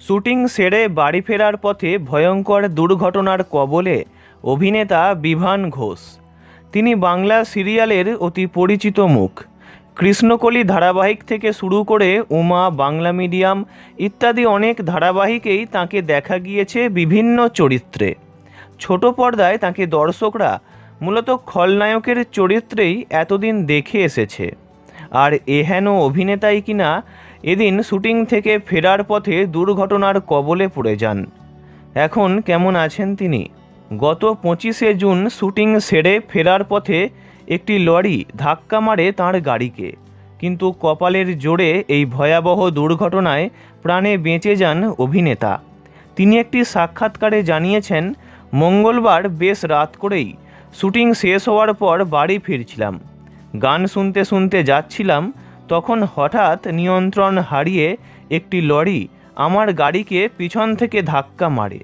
Shooting সেরে বাড়ি ফেরার পথে ভয়ঙ্কর দুর্ঘটনার কবলে অভিনেতা বিভান ঘোষ। তিনি বাংলা সিরিয়ালের অতি পরিচিত মুখ। কৃষ্ণকলি ধারাবাহিক থেকে শুরু করে উমা, বাংলা মিডিয়াম ইত্যাদি অনেক ধারাবাহিকেই তাকে দেখা গিয়েছে বিভিন্ন চরিত্রে। ছোট পর্দায় তাকে দর্শকরা মূলত খলনায়কের চরিত্রেই এতদিন দেখে এসেছে। আর এহেন অভিনেতাই কিনা এদিন শুটিং থেকে ফেরার পথে দুর্ঘটনার কবলে পড়ে যান। এখন কেমন আছেন তিনি? গত পঁচিশে জুন শুটিং সেরে ফেরার পথে একটি লরি ধাক্কা মারে তাঁর গাড়িকে। কিন্তু কপালের জোরে এই ভয়াবহ দুর্ঘটনায় প্রাণে বেঁচে যান অভিনেতা। তিনি একটি সাক্ষাৎকারে জানিয়েছেন, মঙ্গলবার বেশ রাত করেই শুটিং শেষ হওয়ার পর বাড়ি ফিরছিলাম। গান শুনতে শুনতে যাচ্ছিলাম, তখন হঠাৎ নিয়ন্ত্রণ হারিয়ে একটি লরি আমার গাড়িকে পিছন থেকে ধাক্কা মারে।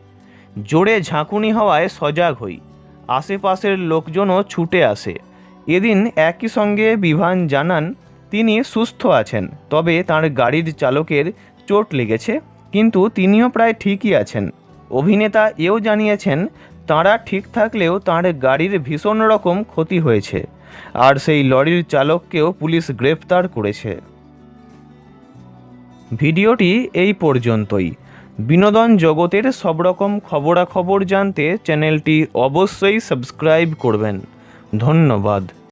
জোরে ঝাঁকুনি হওয়ায় সজাগ হই। আশেপাশের লোকজনও ছুটে আসে। এদিন একই সঙ্গে বিভান জানান, তিনি সুস্থ আছেন, তবে তার গাড়ির চালকের চোট লেগেছে, কিন্তু তিনিও প্রায় ঠিকই আছেন। অভিনেতা এও জানিয়েছেন, তাঁরা ঠিক থাকলেও তাঁর গাড়ির ভীষণ রকম ক্ষতি হয়েছে। আর সেই লরির চালককেও পুলিশ গ্রেফতার করেছে। ভিডিওটি এই পর্যন্তই। বিনোদন জগতের সব রকম খবরাখবর জানতে চ্যানেলটি অবশ্যই সাবস্ক্রাইব করবেন। ধন্যবাদ।